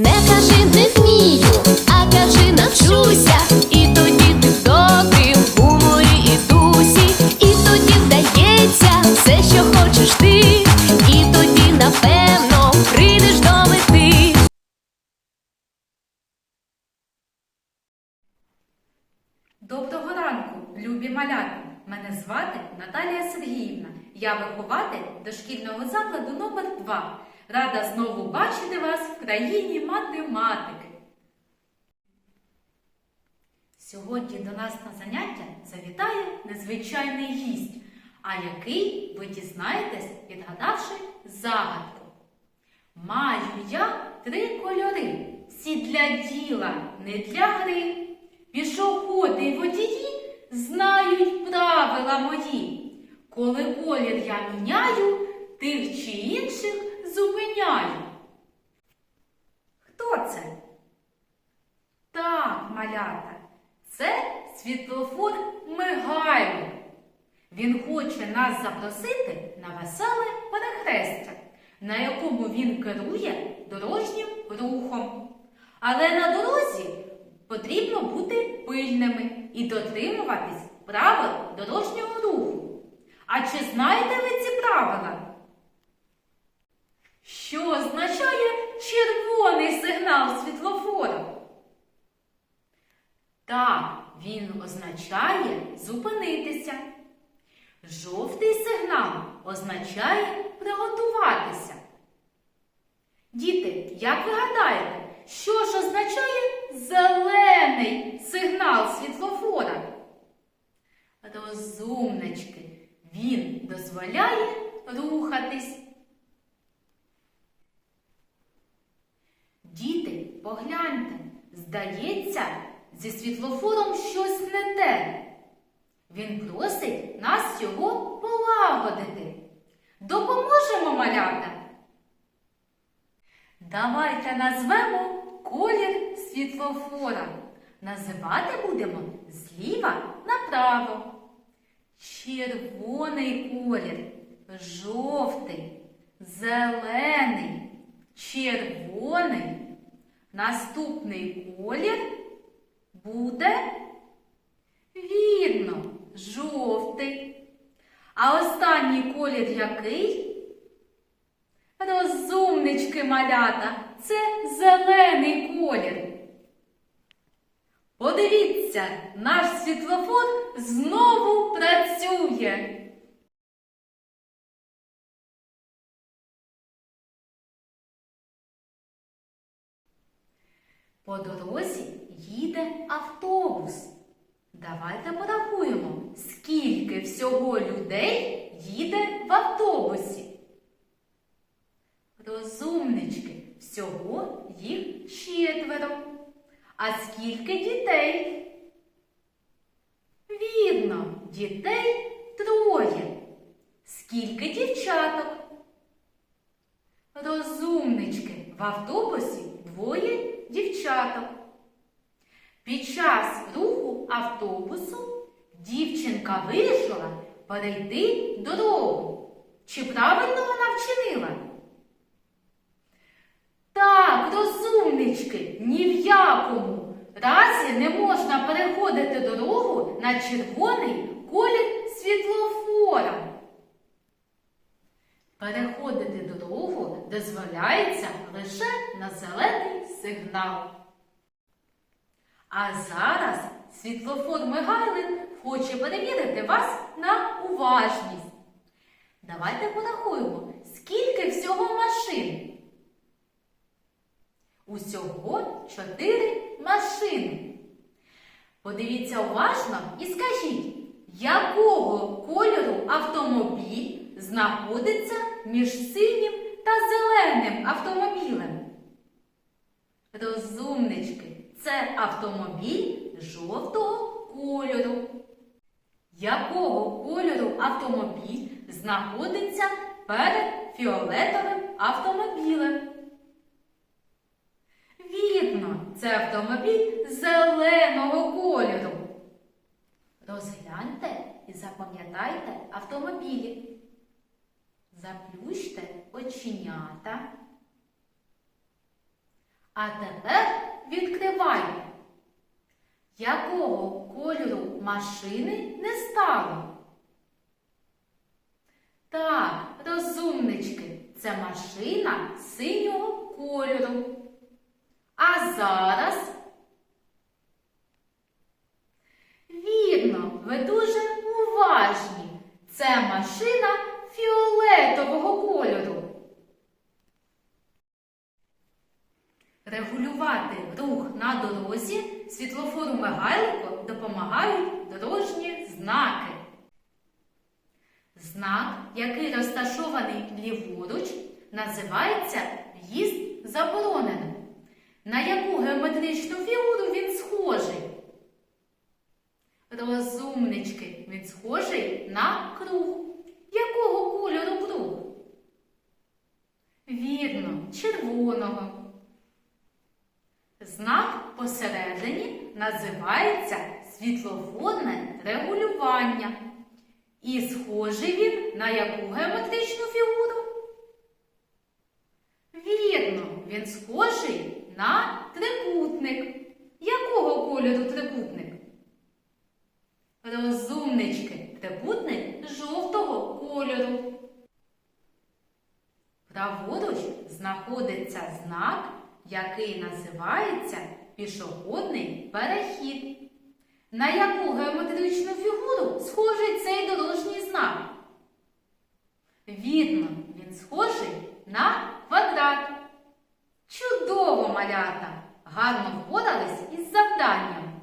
Не кажи не вмію, а кажи навчуся. І тоді ти в добрім гуморі і дусі, і тоді вдається все, що хочеш ти, і тоді напевно прийдеш до мети. Доброго ранку, любі малята! Мене звати Наталія Сергіївна. Я вихователь дошкільного закладу номер 2 Рада знову бачити вас в країні математики. Сьогодні до нас на заняття завітає незвичайний гість, а який ви дізнаєтесь, відгадавши загадку. Маю я три кольори, всі для діла, не для гри. Пішоходи й водії знають правила мої. Коли колір я міняю, тих чи інших зупиняю. Хто це? Так, малята, це світлофор Мигайло. Він хоче нас запросити на веселе перехрестя, на якому він керує дорожнім рухом. Але на дорозі потрібно бути пильними і дотримуватись правил дорожнього руху. А чи знаєте ви ці правила? Що означає червоний сигнал світлофора? Так, він означає зупинитися. Жовтий сигнал означає приготуватися. Діти, як ви гадаєте, що ж означає зелений сигнал світлофора? Розумнички, він дозволяє рухатись. Діти, погляньте, здається, зі світлофором щось не те. Він просить нас його полагодити. Допоможемо малята. Давайте назвемо колір світлофора. Називати будемо зліва направо. Червоний колір, жовтий, зелений, червоний. Наступний колір буде вірно, жовтий. А останній колір який? Розумнички малята, це зелений колір. Подивіться, наш світлофор знову працює. По дорозі їде автобус. Давайте порахуємо, скільки всього людей їде в автобусі. Розумнички, всього їх четверо. А скільки дітей? Вірно, дітей троє. Скільки дівчаток? Розумнички, в автобусі двоє дівчаток. Під час руху автобусу дівчинка вирішила перейти дорогу. Чи правильно вона вчинила? Так, розумнички, ні в якому разі не можна переходити дорогу на червоний колір світлофора. Переходити дорогу дозволяється лише на зелений сигнал. А зараз світлофор Мигайлин хоче перевірити вас на уважність. Давайте порахуємо, скільки всього машин. Усього чотири машини. Подивіться уважно і скажіть, якого кольору автомобіль знаходиться між синім та зеленим автомобілем? Розумнички, це автомобіль жовтого кольору. Якого кольору автомобіль знаходиться перед фіолетовим автомобілем? Вірно, це автомобіль зеленого кольору. Розгляньте і запам'ятайте автомобілі. Заплющте оченята. А тепер відкриваємо. Якого кольору машини не стало? Так, розумнички, це машина синього кольору. А зараз. Вірно, ви дуже уважні. Це машина фіолетового кольору. Регулювати рух на дорозі світлофору Мигайлико допомагають дорожні знаки. Знак, який розташований ліворуч, називається в'їзд заборонено. На яку геометричну фігуру він схожий? Розумнички, він схожий на круг. Якого кольору круг? Вірно, червоного. Знак посередині називається світлофорне регулювання. І схожий він на яку геометричну фігуру? Вірно, він схожий на трикутник. Якого кольору трикутник? Розумнички, трикутник жовтого кольору. Праворуч знаходиться знак, який називається пішохідний перехід. На яку геометричну фігуру схожий цей дорожній знак? Вірно, він схожий на квадрат. Чудово, малята! Гарно впорались із завданням.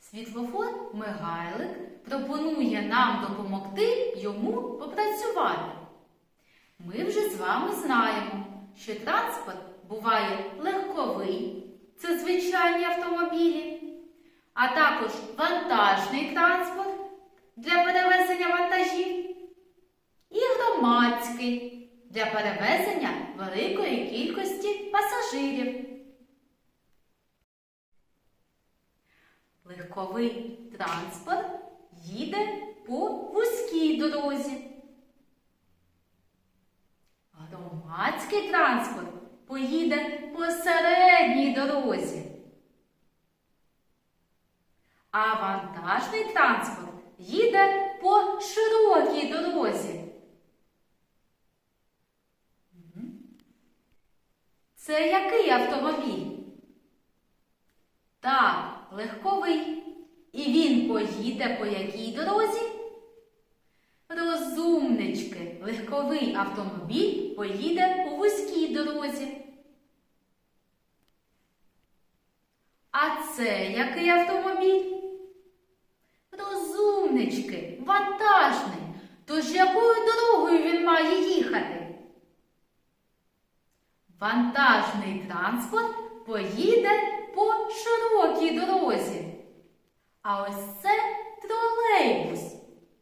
Світлофор Мигайлик пропонує нам допомогти йому попрацювати. Ми вже з вами знаємо, що транспорт буває легковий, це звичайні автомобілі, а також вантажний транспорт для перевезення вантажів і громадський для перевезення великої кількості пасажирів. Легковий транспорт їде по вузькій дорозі. Громадський транспорт поїде по середній дорозі. А вантажний транспорт їде по широкій дорозі. Це який автомобіль? Так, легковий. І він поїде по якій дорозі? Розумнички, легковий автомобіль поїде по вузькій дорозі. А це який автомобіль? Розумнички, вантажний. Тож якою дорогою він має їхати? Вантажний транспорт поїде по широкій дорозі. А ось це тролейбус.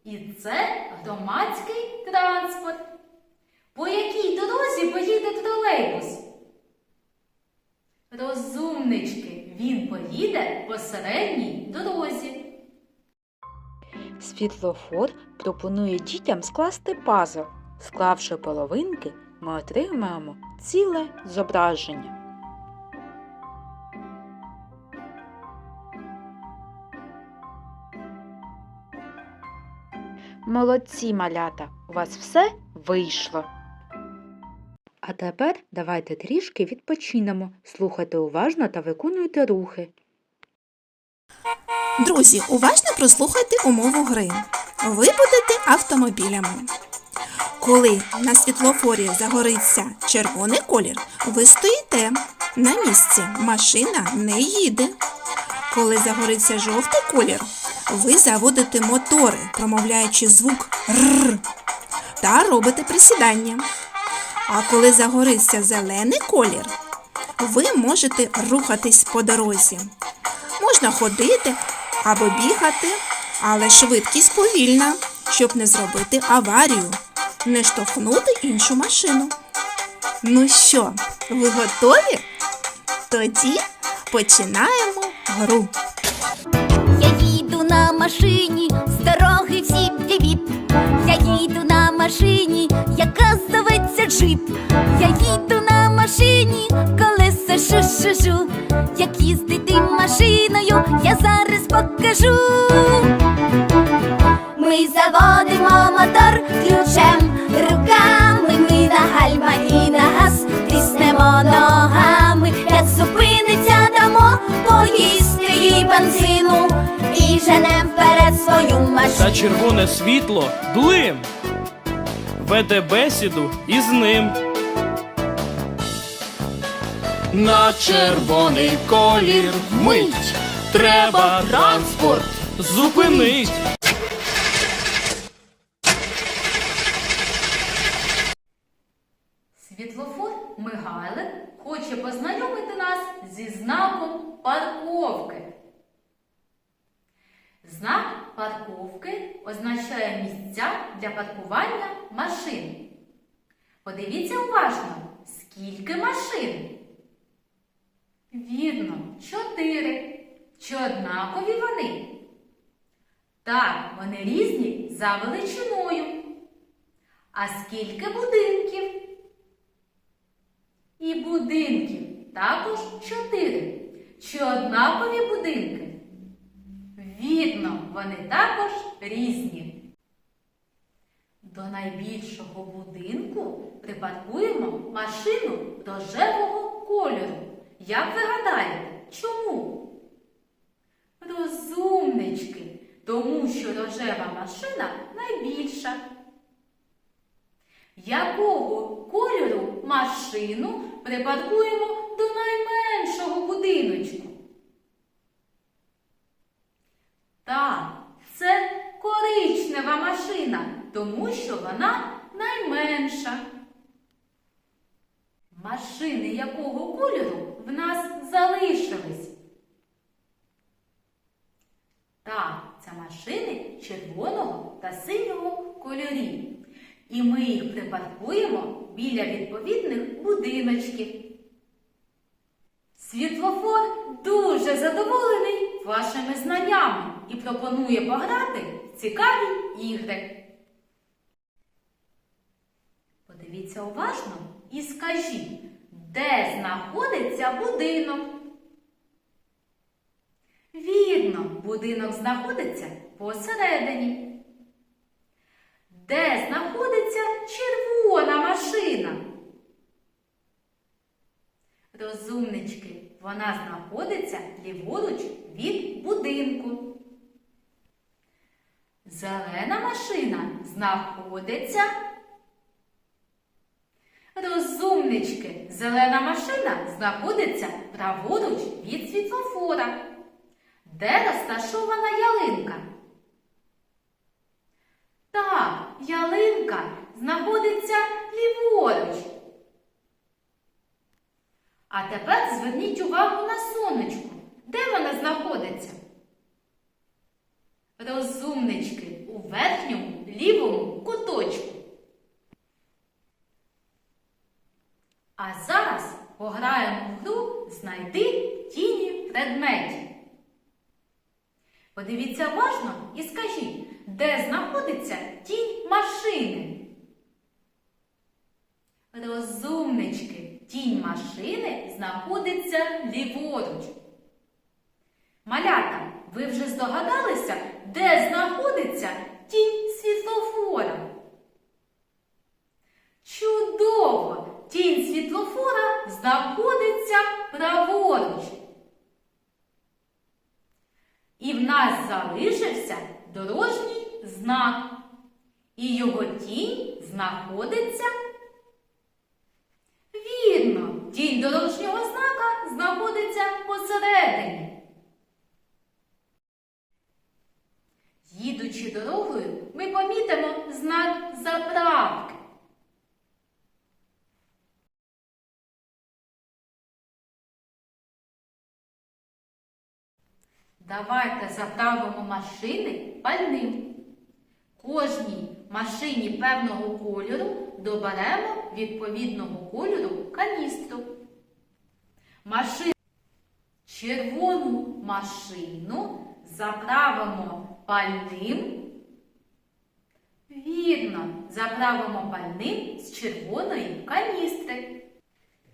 І це громадський транспорт. По якій дорозі поїде тролейбус? Розумнички, він поїде по середній дорозі. Світлофор пропонує дітям скласти пазл. Склавши половинки, ми отримаємо ціле зображення. Молодці, малята! У вас все вийшло. А тепер давайте трішки відпочинемо, слухайте уважно та виконуйте рухи. Друзі, уважно прослухайте умову гри. Ви будете автомобілями. Коли на світлофорі загориться червоний колір, ви стоїте на місці. Машина не їде. Коли загориться жовтий колір, ви заводите мотори, промовляючи звук р та робите присідання. А коли загориться зелений колір, ви можете рухатись по дорозі. Можна ходити або бігати, але швидкість повільна, щоб не зробити аварію, не штовхнути іншу машину. Ну що, ви готові? Тоді починаємо гру. Машині, з дороги всі віп. Я їду на машині, яка зветься джип. Я їду на машині, коли шу-шу-шу, як їздити машиною, я зараз покажу. Ми заводимо мотор ключем руками, ми на гальма і на газ тиснемо ногами, як зупиниться дамо, поїсти їй бензину і женем вперед свою машину. За червоне світло блим. Веде бесіду із ним. На червоний колір мить. Треба транспорт зупинить. Світлофор Мигайлик хоче познайомити нас зі знаком парковки. Знак парковки означає місця для паркування машин. Подивіться уважно, скільки машин. Вірно, чотири. Чи однакові вони? Так, вони різні за величиною. А скільки будинків? І будинків також чотири. Чи однакові будинки? Вірно, вони також різні. До найбільшого будинку припаркуємо машину рожевого кольору. Як ви гадаєте, чому? Розумнички, тому що рожева машина найбільша. Якого кольору машину припаркуємо до найменшого будиночку? Так, це коричнева машина, тому що вона найменша. Машини якого кольору в нас залишились? Так, це машини червоного та синього кольорів. І ми їх припаркуємо біля відповідних будиночків. Світлофор дуже задоволений вашими знаннями і пропонує пограти в цікаві ігри. Подивіться уважно і скажіть, де знаходиться будинок? Вірно, будинок знаходиться посередині. Де знаходиться червона машина? Розумнички, вона знаходиться ліворуч від будинку. Зелена машина знаходиться. Розумнички, зелена машина знаходиться праворуч від світлофора. Де розташована ялинка? Так, ялинка знаходиться ліворуч. А тепер зверніть увагу на сонечку. Де вона знаходиться? Розумнички у верхньому лівому куточку. А зараз пограємо в гру Знайди тіні предметів. Подивіться уважно і скажіть, де знаходиться тінь машини? Розумнички, тінь машини знаходиться ліворуч. Малята, ви вже здогадалися, де знаходиться тінь світлофора? Чудово! Тінь світлофора знаходиться праворуч. І в нас залишився дорожній знак. І його тінь знаходиться. Вірно, тінь дорожнього знака знаходиться посередині. Їдучи дорогою, ми помітимо знак заправки. Давайте заправимо машини пальним. Кожній машині певного кольору доберемо відповідного кольору каністру. Машину червону машину заправимо пальним. Вірно, заправимо пальним з червоної каністри.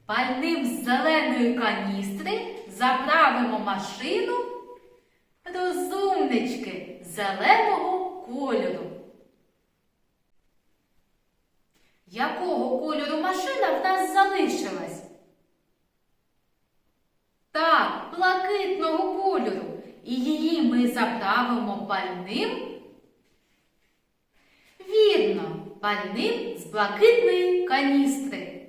Пальним з зеленої каністри заправимо машину розумнички зеленого кольору. Якого кольору машина в нас залишилась? Так, блакитного кольору. І її ми заправимо пальним. Вірно, пальним з блакитної каністри.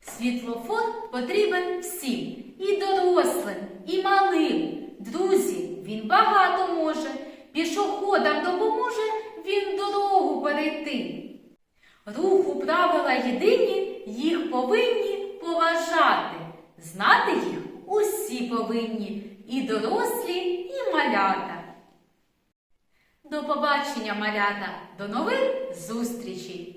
Світлофор потрібен всім, і дорослим, і малим. Друзі, він багато може. Пішоходам допоможе він дорогу перейти. Руху правила єдині, їх повинні поважати. Знати їх усі повинні, і дорослі, і малята. До побачення, малята, до нових зустрічей!